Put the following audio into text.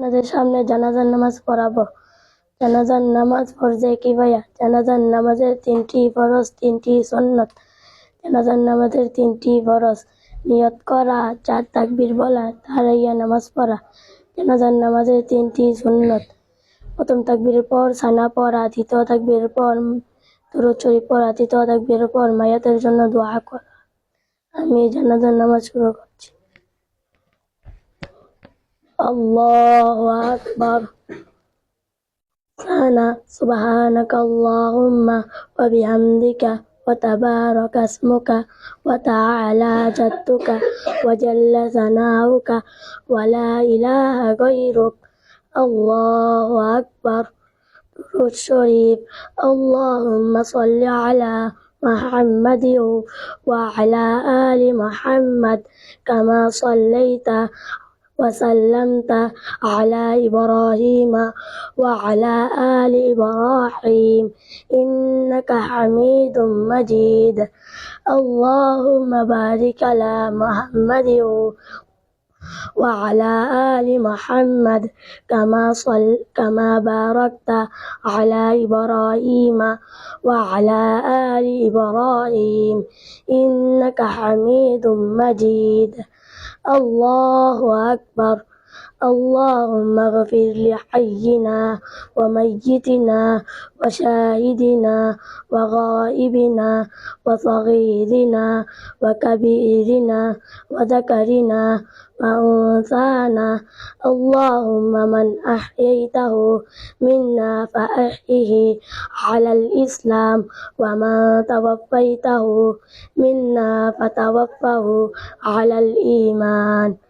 আপনাদের সামনে জানাজার নামাজ পড়াবো। জানাজার নামাজ ফরজে কি ভাইয়া? জানাজার নামাজের তিনটি ফরজ, তিনটি সন্নত। জানাজার নামাজের তিনটি ফরজ। নিয়ত করা, চার তাকবীর বলা, তারাইয়া নামাজ পড়া। জানাজার নামাজের তিনটি সুন্নত। প্রথম তাকবীরের পর সানা পড়া, দ্বিতীয় তাকবীরের পর দুরূদ শরীফ পড়া, তৃতীয় তাকবীরের পর মায়াতের জন্য দোয়া করা। আমি জানাজার নামাজ শুরু করছি। الله أكبر. سبحان سبحانك اللهم وبحمدك وتبارك اسمك وتعالى جدك وجل ثناؤك ولا إله غيرك. الله أكبر. درود شريف. اللهم صل على محمد وعلى آل محمد كما صليت وسلمت على إبراهيم وعلى آل إبراهيم. إنك حميد مجيد. اللهم بارك على محمد وعلى آل محمد كما صل كما باركت على إبراهيم وعلى آل إبراهيم. إنك حميد مجيد. الله أكبر اللهم اغفر لحينا وميتنا وشاهدنا وغائبنا وصغيرنا وكبيرنا وذكرنا وأنثانا. اللهم من أحييته منا فأحيه على الإسلام ومن توفيته منا فتوفه على الإيمان.